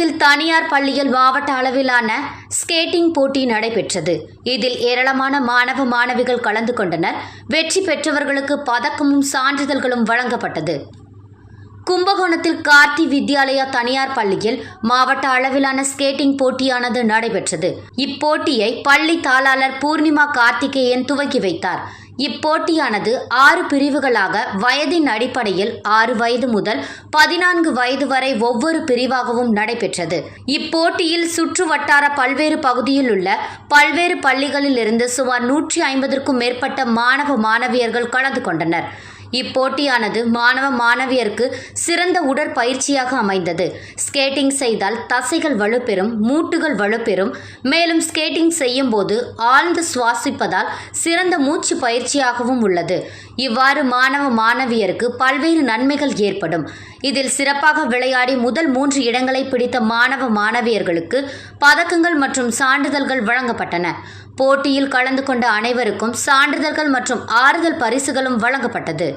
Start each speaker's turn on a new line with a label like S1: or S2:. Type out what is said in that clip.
S1: கும்பகோணத்தில் தனியார் பள்ளியில் மாவட்ட அளவிலான ஸ்கேட்டிங் போட்டி நடைபெற்றது. இதில் ஏராளமான மாணவ மாணவிகள் கலந்து கொண்டனர். வெற்றி பெற்றவர்களுக்கு பதக்கமும் சான்றிதழ்களும் வழங்கப்பட்டது. கும்பகோணத்தில் கார்த்தி வித்யாலயா தனியார் பள்ளியில் மாவட்ட அளவிலான ஸ்கேட்டிங் போட்டியானது நடைபெற்றது. இப்போட்டியை பள்ளி தாளாளர் பூர்ணிமா கார்த்திகேயன் துவக்கி வைத்தார். இப்போட்டியானது ஆறு பிரிவுகளாக வயதின் அடிப்படையில் ஆறு வயது முதல் பதினான்கு வயது வரை ஒவ்வொரு பிரிவாகவும் நடைபெற்றது. இப்போட்டியில் சுற்று வட்டார பல்வேறு பகுதியில் உள்ள பல்வேறு பள்ளிகளில் இருந்து சுமார் நூற்றி ஐம்பதற்கும் மேற்பட்ட மாணவ மாணவியர்கள் கலந்து கொண்டனர். இப்போட்டியானது மாணவ மாணவியருக்கு சிறந்த உடற்பயிற்சியாக அமைந்தது. ஸ்கேட்டிங் செய்தால் தசைகள் வலுப்பெறும் மூட்டுகள் வலுப்பெறும். மேலும் ஸ்கேட்டிங் செய்யும் போது ஆழ்ந்து சுவாசிப்பதால் சிறந்த மூச்சு பயிற்சியாகவும் உள்ளது. இவ்வாறு மாணவ மாணவியருக்கு பல்வேறு நன்மைகள் ஏற்படும். இதில் சிறப்பாக விளையாடி முதல் மூன்று இடங்களை பிடித்த மாணவ மாணவியர்களுக்கு பதக்கங்கள் மற்றும் சான்றிதழ்கள் வழங்கப்பட்டன. போட்டியில் கலந்து கொண்ட அனைவருக்கும் சான்றிதழ்கள் மற்றும் ஆறுதல் பரிசுகளும் வழங்கப்பட்டது.